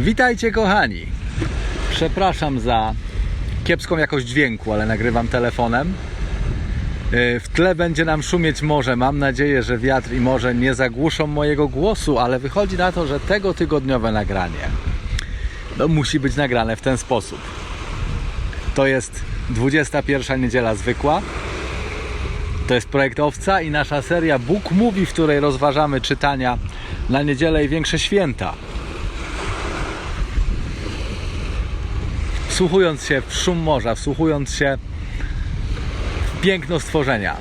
Witajcie kochani. Przepraszam za kiepską jakość dźwięku, ale nagrywam telefonem. Yy, W tle będzie nam szumieć morze. Mam nadzieję, że wiatr i morze nie zagłuszą mojego głosu, ale wychodzi na to, że tego tygodniowe nagranie no, musi być nagrane w ten sposób. To jest 21 niedziela zwykła. To jest projekt Owca i nasza seria Bóg Mówi, w której rozważamy czytania na niedzielę i większe święta. Wsłuchując się w szum morza, wsłuchując się w piękno stworzenia.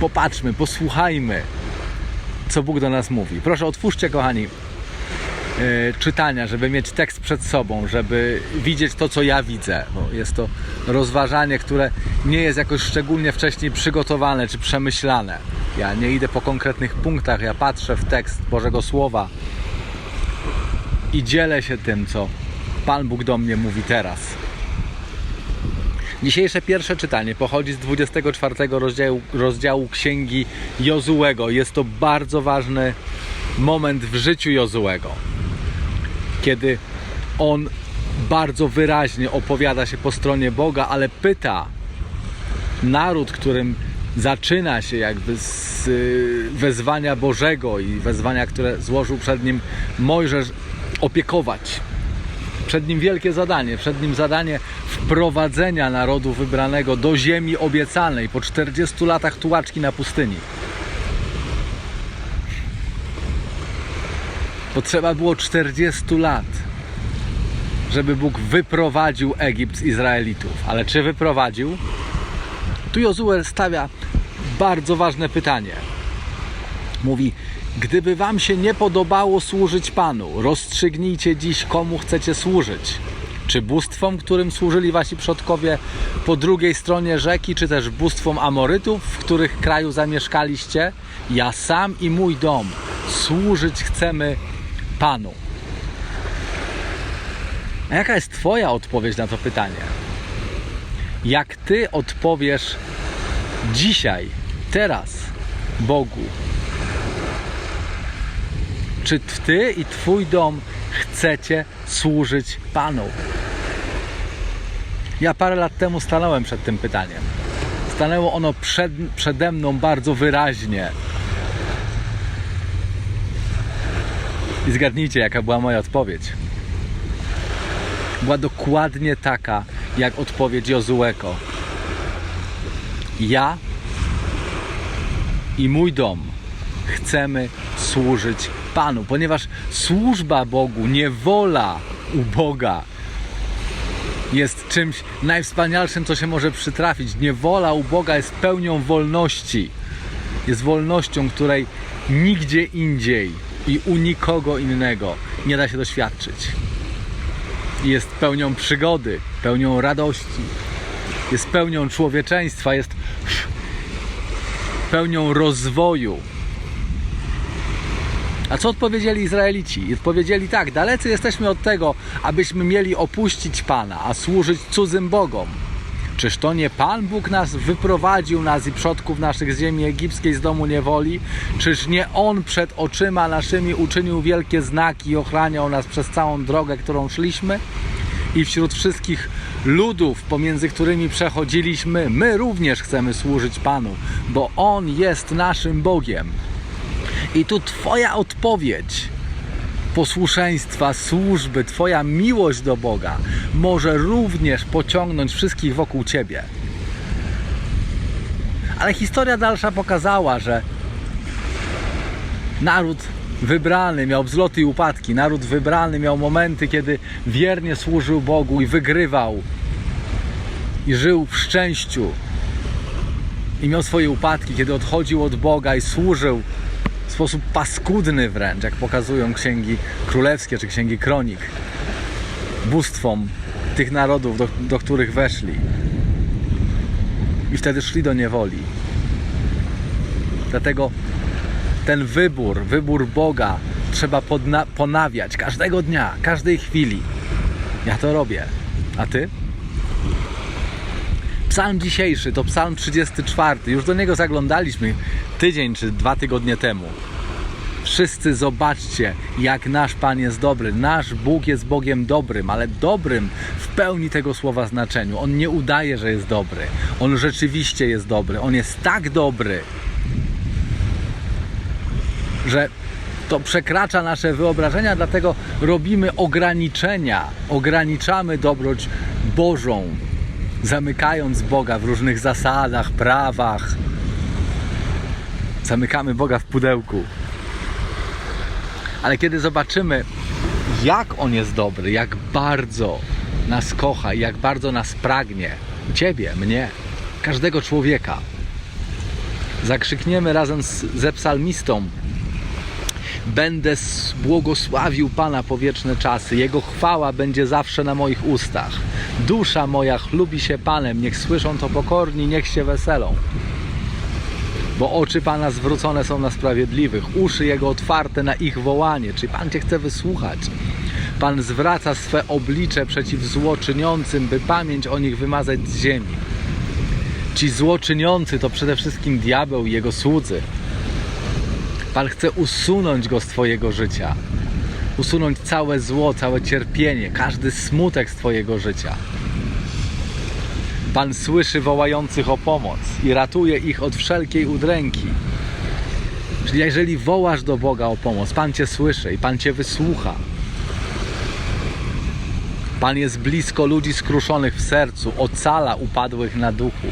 Popatrzmy, posłuchajmy, co Bóg do nas mówi. Proszę, otwórzcie, kochani, yy, czytania, żeby mieć tekst przed sobą, żeby widzieć to, co ja widzę. Bo jest to rozważanie, które nie jest jakoś szczególnie wcześniej przygotowane czy przemyślane. Ja nie idę po konkretnych punktach, ja patrzę w tekst Bożego Słowa i dzielę się tym, co Pan Bóg do mnie mówi teraz. Dzisiejsze pierwsze czytanie pochodzi z 24 rozdziału, rozdziału Księgi Jozułego. Jest to bardzo ważny moment w życiu Jozułego, kiedy on bardzo wyraźnie opowiada się po stronie Boga, ale pyta naród, którym zaczyna się jakby z y, wezwania Bożego i wezwania, które złożył przed nim Mojżesz, opiekować. Przed nim wielkie zadanie, przed nim zadanie wprowadzenia narodu wybranego do ziemi obiecanej po 40 latach tułaczki na pustyni. Potrzeba było 40 lat, żeby Bóg wyprowadził Egipt z Izraelitów. Ale czy wyprowadził? Tu Jozue stawia bardzo ważne pytanie. Mówi: Gdyby wam się nie podobało służyć Panu, rozstrzygnijcie dziś, komu chcecie służyć. Czy bóstwom, którym służyli wasi przodkowie po drugiej stronie rzeki, czy też bóstwom Amorytów, w których kraju zamieszkaliście? Ja sam i mój dom służyć chcemy Panu. A jaka jest Twoja odpowiedź na to pytanie? Jak Ty odpowiesz dzisiaj, teraz Bogu? Czy Ty i Twój dom chcecie służyć Panu? Ja parę lat temu stanąłem przed tym pytaniem. Stanęło ono przed, przede mną bardzo wyraźnie. I zgadnijcie, jaka była moja odpowiedź. Była dokładnie taka, jak odpowiedź Jozułeko. Ja i mój dom chcemy służyć Panu, ponieważ służba Bogu, niewola u Boga jest czymś najwspanialszym, co się może przytrafić. Niewola u Boga jest pełnią wolności. Jest wolnością, której nigdzie indziej i u nikogo innego nie da się doświadczyć. Jest pełnią przygody, pełnią radości, jest pełnią człowieczeństwa, jest pełnią rozwoju. A co odpowiedzieli Izraelici? Odpowiedzieli tak: dalecy jesteśmy od tego, abyśmy mieli opuścić Pana, a służyć cudzym Bogom. Czyż to nie Pan Bóg nas wyprowadził, nas i przodków naszych z ziemi egipskiej z domu niewoli? Czyż nie On przed oczyma naszymi uczynił wielkie znaki i ochraniał nas przez całą drogę, którą szliśmy? I wśród wszystkich ludów, pomiędzy którymi przechodziliśmy, my również chcemy służyć Panu, bo On jest naszym Bogiem. I tu Twoja odpowiedź posłuszeństwa, służby, Twoja miłość do Boga może również pociągnąć wszystkich wokół Ciebie. Ale historia dalsza pokazała, że naród wybrany miał wzloty i upadki. Naród wybrany miał momenty, kiedy wiernie służył Bogu i wygrywał. I żył w szczęściu. I miał swoje upadki, kiedy odchodził od Boga i służył w sposób paskudny wręcz, jak pokazują księgi królewskie czy księgi kronik, bóstwom tych narodów, do, do których weszli. I wtedy szli do niewoli. Dlatego ten wybór, wybór Boga trzeba ponawiać każdego dnia, każdej chwili. Ja to robię. A ty? Psalm dzisiejszy to psalm 34. Już do niego zaglądaliśmy tydzień czy dwa tygodnie temu. Wszyscy zobaczcie, jak nasz Pan jest dobry. Nasz Bóg jest Bogiem dobrym, ale dobrym w pełni tego słowa znaczeniu. On nie udaje, że jest dobry. On rzeczywiście jest dobry. On jest tak dobry, że to przekracza nasze wyobrażenia, dlatego robimy ograniczenia, ograniczamy dobroć Bożą, zamykając Boga w różnych zasadach, prawach. Zamykamy Boga w pudełku. Ale kiedy zobaczymy, jak On jest dobry, jak bardzo nas kocha i jak bardzo nas pragnie, Ciebie, mnie, każdego człowieka, zakrzykniemy razem z, ze psalmistą, Będę błogosławił Pana po wieczne czasy. Jego chwała będzie zawsze na moich ustach. Dusza moja chlubi się Panem. Niech słyszą to pokorni, niech się weselą. Bo oczy Pana zwrócone są na sprawiedliwych, uszy Jego otwarte na ich wołanie. Czyli Pan Cię chce wysłuchać. Pan zwraca swe oblicze przeciw złoczyniącym, by pamięć o nich wymazać z ziemi. Ci złoczyniący to przede wszystkim diabeł i jego słudzy. Pan chce usunąć go z Twojego życia. Usunąć całe zło, całe cierpienie, każdy smutek z Twojego życia. Pan słyszy wołających o pomoc i ratuje ich od wszelkiej udręki. Czyli jeżeli wołasz do Boga o pomoc, Pan Cię słyszy i Pan Cię wysłucha. Pan jest blisko ludzi skruszonych w sercu, ocala upadłych na duchu.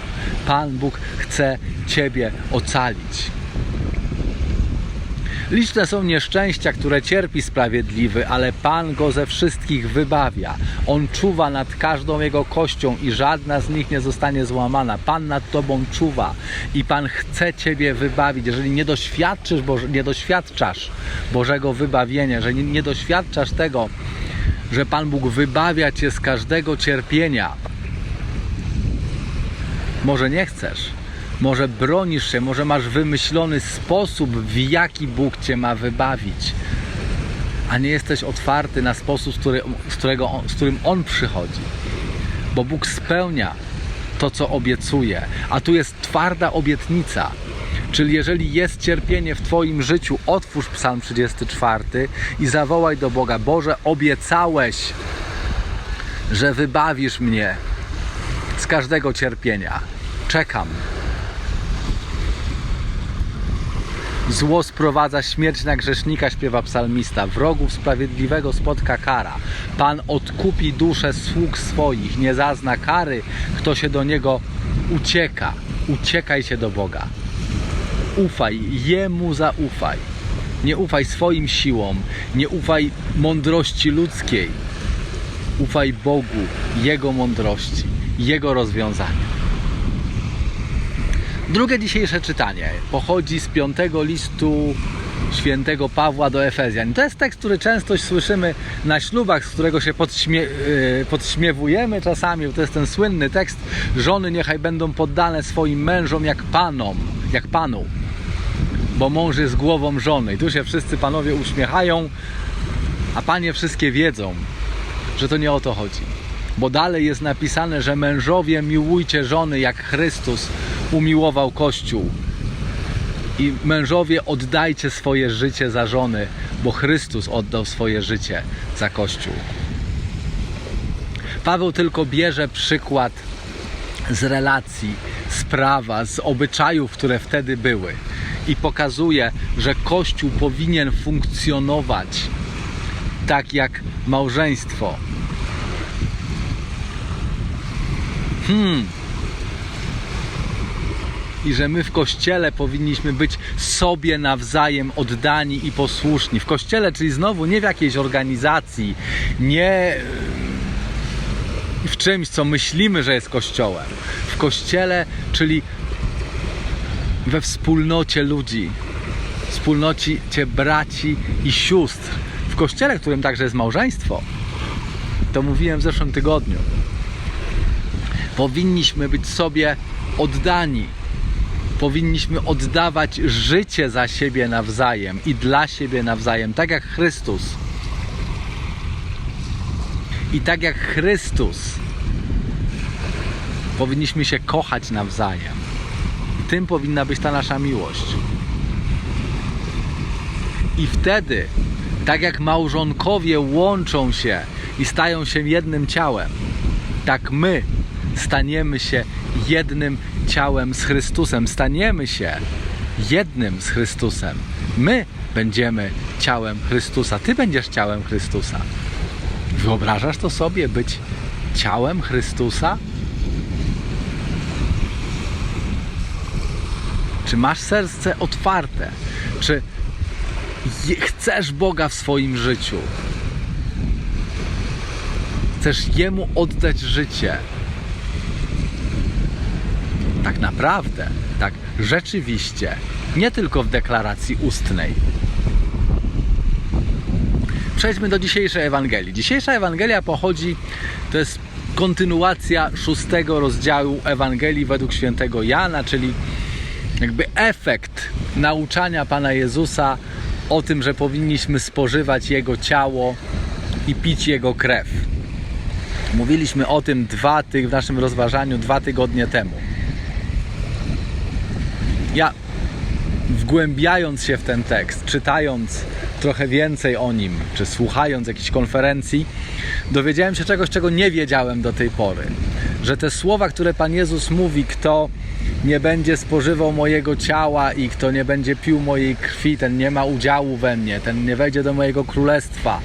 Pan Bóg chce Ciebie ocalić. Liczne są nieszczęścia, które cierpi sprawiedliwy, ale Pan go ze wszystkich wybawia. On czuwa nad każdą jego kością i żadna z nich nie zostanie złamana. Pan nad tobą czuwa i Pan chce ciebie wybawić. Jeżeli nie doświadczysz, Boże, nie doświadczasz Bożego wybawienia, że nie, doświadczasz tego, że Pan Bóg wybawia cię z każdego cierpienia, może nie chcesz, może bronisz się, może masz wymyślony sposób, w jaki Bóg cię ma wybawić, a nie jesteś otwarty na sposób, z, który, z, którego z którym On przychodzi. Bo Bóg spełnia to, co obiecuje, a tu jest twarda obietnica. Czyli jeżeli jest cierpienie w Twoim życiu, otwórz Psalm 34 i zawołaj do Boga: Boże, obiecałeś, że wybawisz mnie z każdego cierpienia. Czekam. Zło sprowadza śmierć na grzesznika, śpiewa psalmista. Wrogów sprawiedliwego spotka kara. Pan odkupi duszę sług swoich, nie zazna kary, kto się do niego ucieka. Uciekaj się do Boga. Ufaj, Jemu zaufaj. Nie ufaj swoim siłom, nie ufaj mądrości ludzkiej. Ufaj Bogu, Jego mądrości, Jego rozwiązania. Drugie dzisiejsze czytanie pochodzi z piątego listu świętego Pawła do Efezjan. To jest tekst, który często słyszymy na ślubach, z którego się podśmie, yy, podśmiewujemy czasami. To jest ten słynny tekst: Żony niechaj będą poddane swoim mężom jak panom, jak panu, bo mąż jest głową żony. I tu się wszyscy panowie uśmiechają, a panie wszystkie wiedzą, że to nie o to chodzi. Bo dalej jest napisane, że mężowie miłujcie żony jak Chrystus umiłował Kościół. I mężowie oddajcie swoje życie za żony, bo Chrystus oddał swoje życie za Kościół. Paweł tylko bierze przykład z relacji, z prawa, z obyczajów, które wtedy były i pokazuje, że Kościół powinien funkcjonować tak jak małżeństwo. Hmm. I że my w kościele powinniśmy być sobie nawzajem oddani i posłuszni. W kościele, czyli znowu nie w jakiejś organizacji, nie w czymś, co myślimy, że jest kościołem. W kościele, czyli we wspólnocie ludzi, wspólnocie braci i sióstr. W kościele, w którym także jest małżeństwo. To mówiłem w zeszłym tygodniu. Powinniśmy być sobie oddani. Powinniśmy oddawać życie za siebie nawzajem i dla siebie nawzajem, tak jak Chrystus. I tak jak Chrystus powinniśmy się kochać nawzajem. Tym powinna być ta nasza miłość. I wtedy, tak jak małżonkowie łączą się i stają się jednym ciałem, tak my staniemy się jednym ciałem z Chrystusem. Staniemy się jednym z Chrystusem. My będziemy ciałem Chrystusa. Ty będziesz ciałem Chrystusa. Wyobrażasz to sobie, być ciałem Chrystusa? Czy masz serce otwarte? Czy chcesz Boga w swoim życiu? Chcesz Jemu oddać życie? Tak naprawdę, tak rzeczywiście, nie tylko w deklaracji ustnej. Przejdźmy do dzisiejszej Ewangelii. Dzisiejsza Ewangelia pochodzi, to jest kontynuacja szóstego rozdziału Ewangelii według świętego Jana, czyli jakby efekt nauczania Pana Jezusa o tym, że powinniśmy spożywać Jego ciało i pić Jego krew. Mówiliśmy o tym dwa ty- w naszym rozważaniu dwa tygodnie temu. Ja wgłębiając się w ten tekst, czytając trochę więcej o nim, czy słuchając jakichś konferencji, dowiedziałem się czegoś, czego nie wiedziałem do tej pory. Że te słowa, które Pan Jezus mówi, kto nie będzie spożywał mojego ciała i kto nie będzie pił mojej krwi, ten nie ma udziału we mnie, ten nie wejdzie do mojego królestwa.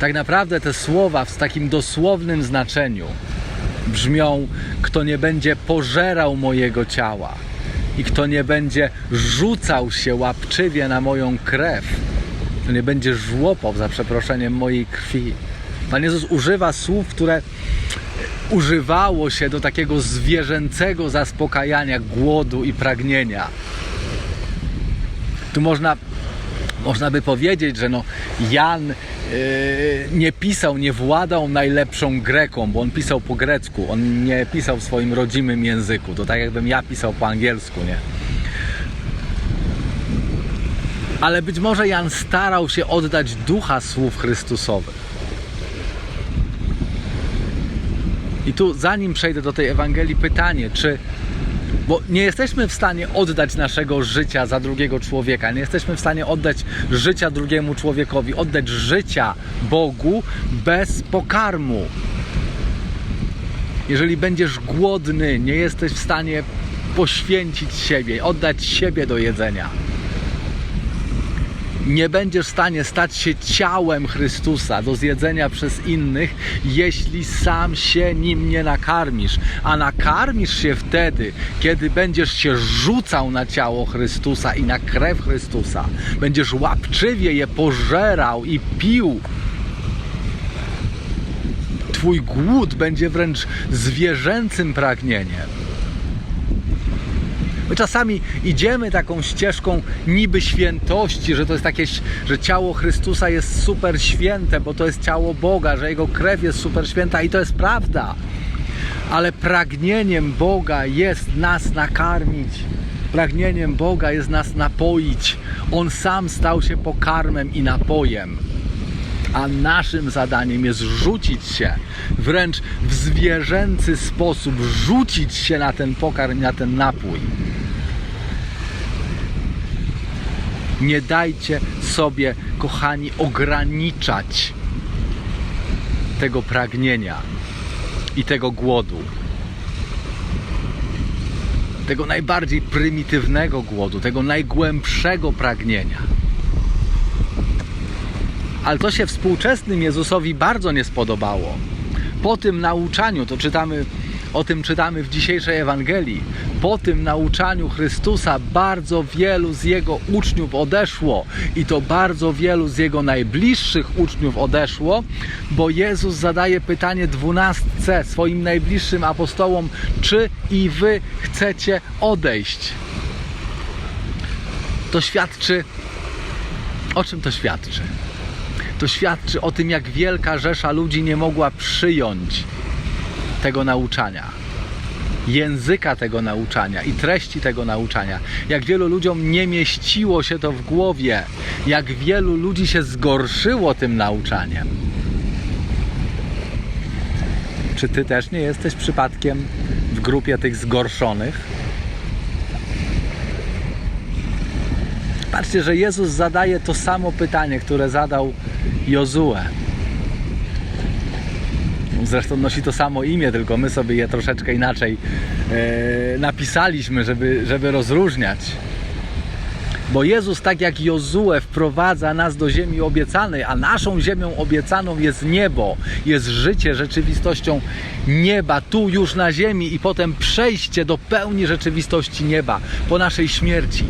Tak naprawdę te słowa w takim dosłownym znaczeniu brzmią: Kto nie będzie pożerał mojego ciała i kto nie będzie rzucał się łapczywie na moją krew, kto nie będzie żłopał za przeproszeniem mojej krwi. Pan Jezus używa słów, które używało się do takiego zwierzęcego zaspokajania głodu i pragnienia. Tu można można by powiedzieć, że no Jan yy, nie pisał, nie władał najlepszą greką, bo on pisał po grecku, on nie pisał w swoim rodzimym języku. To tak jakbym ja pisał po angielsku, nie? Ale być może Jan starał się oddać ducha słów Chrystusowych. I tu, zanim przejdę do tej Ewangelii, pytanie, czy bo nie jesteśmy w stanie oddać naszego życia za drugiego człowieka, nie jesteśmy w stanie oddać życia drugiemu człowiekowi, oddać życia Bogu bez pokarmu. Jeżeli będziesz głodny, nie jesteś w stanie poświęcić siebie, oddać siebie do jedzenia. Nie będziesz w stanie stać się ciałem Chrystusa do zjedzenia przez innych, jeśli sam się nim nie nakarmisz. A nakarmisz się wtedy, kiedy będziesz się rzucał na ciało Chrystusa i na krew Chrystusa. Będziesz łapczywie je pożerał i pił. Twój głód będzie wręcz zwierzęcym pragnieniem. My czasami idziemy taką ścieżką niby świętości, że to jest takie, że ciało Chrystusa jest super święte, bo to jest ciało Boga, że Jego krew jest super święta i to jest prawda. Ale pragnieniem Boga jest nas nakarmić. Pragnieniem Boga jest nas napoić. On sam stał się pokarmem i napojem. A naszym zadaniem jest rzucić się wręcz w zwierzęcy sposób, rzucić się na ten pokarm, na ten napój. Nie dajcie sobie, kochani, ograniczać tego pragnienia i tego głodu. Tego najbardziej prymitywnego głodu, tego najgłębszego pragnienia. Ale to się współczesnym Jezusowi bardzo nie spodobało. Po tym nauczaniu, to czytamy, o tym czytamy w dzisiejszej Ewangelii, po tym nauczaniu Chrystusa bardzo wielu z Jego uczniów odeszło i to bardzo wielu z Jego najbliższych uczniów odeszło, bo Jezus zadaje pytanie dwunastce swoim najbliższym apostołom, czy i wy chcecie odejść? To świadczy, o czym to świadczy? to świadczy o tym, jak wielka rzesza ludzi nie mogła przyjąć tego nauczania, języka tego nauczania i treści tego nauczania. Jak wielu ludziom nie mieściło się to w głowie, jak wielu ludzi się zgorszyło tym nauczaniem. Czy ty też nie jesteś przypadkiem w grupie tych zgorszonych? Zobaczcie, że Jezus zadaje to samo pytanie, które zadał Jozue. Zresztą nosi to samo imię, tylko my sobie je troszeczkę inaczej e, napisaliśmy, żeby, żeby rozróżniać. Bo Jezus, tak jak Jozue, wprowadza nas do ziemi obiecanej, a naszą ziemią obiecaną jest niebo, jest życie rzeczywistością nieba, tu już na ziemi, i potem przejście do pełni rzeczywistości nieba po naszej śmierci.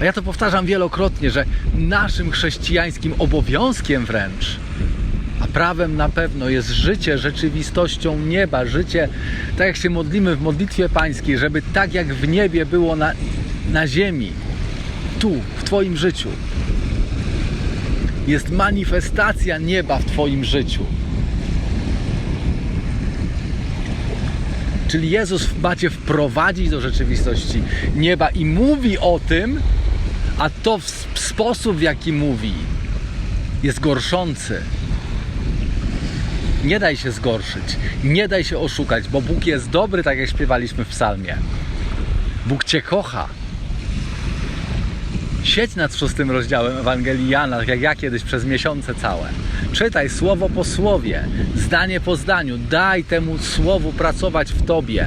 A ja to powtarzam wielokrotnie, że naszym chrześcijańskim obowiązkiem wręcz, a prawem na pewno jest życie rzeczywistością nieba, życie tak jak się modlimy w modlitwie pańskiej, żeby tak jak w niebie było na, na ziemi, tu, w Twoim życiu. Jest manifestacja nieba w Twoim życiu. Czyli Jezus macie wprowadzić do rzeczywistości nieba i mówi o tym, a to w sp- sposób, w jaki mówi, jest gorszący. Nie daj się zgorszyć, nie daj się oszukać, bo Bóg jest dobry, tak jak śpiewaliśmy w psalmie. Bóg Cię kocha. Siedź nad szóstym rozdziałem Ewangelii Jana, tak jak ja kiedyś przez miesiące całe. Czytaj słowo po słowie, zdanie po zdaniu. Daj temu słowu pracować w tobie.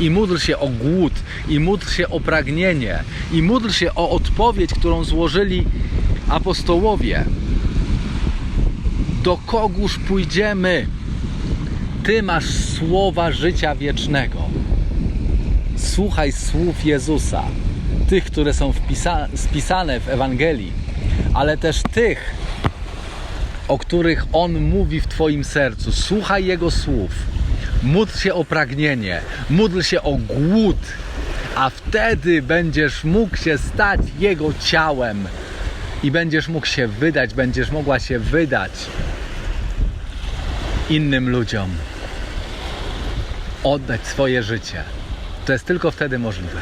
I módl się o głód, i módl się o pragnienie, i módl się o odpowiedź, którą złożyli apostołowie. Do kogóż pójdziemy? Ty masz słowa życia wiecznego. Słuchaj słów Jezusa, tych, które są wpisa- spisane w Ewangelii, ale też tych, o których On mówi w Twoim sercu. Słuchaj Jego słów, módl się o pragnienie, módl się o głód, a wtedy będziesz mógł się stać Jego ciałem i będziesz mógł się wydać, będziesz mogła się wydać innym ludziom. Oddać swoje życie. To jest tylko wtedy możliwe.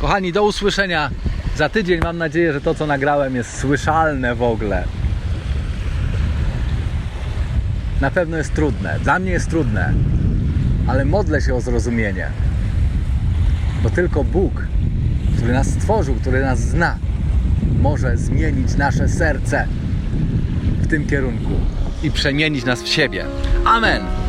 Kochani, do usłyszenia za tydzień. Mam nadzieję, że to, co nagrałem, jest słyszalne w ogóle. Na pewno jest trudne. Dla mnie jest trudne, ale modlę się o zrozumienie. Bo tylko Bóg, który nas stworzył, który nas zna, może zmienić nasze serce w tym kierunku i przemienić nas w siebie. Amen.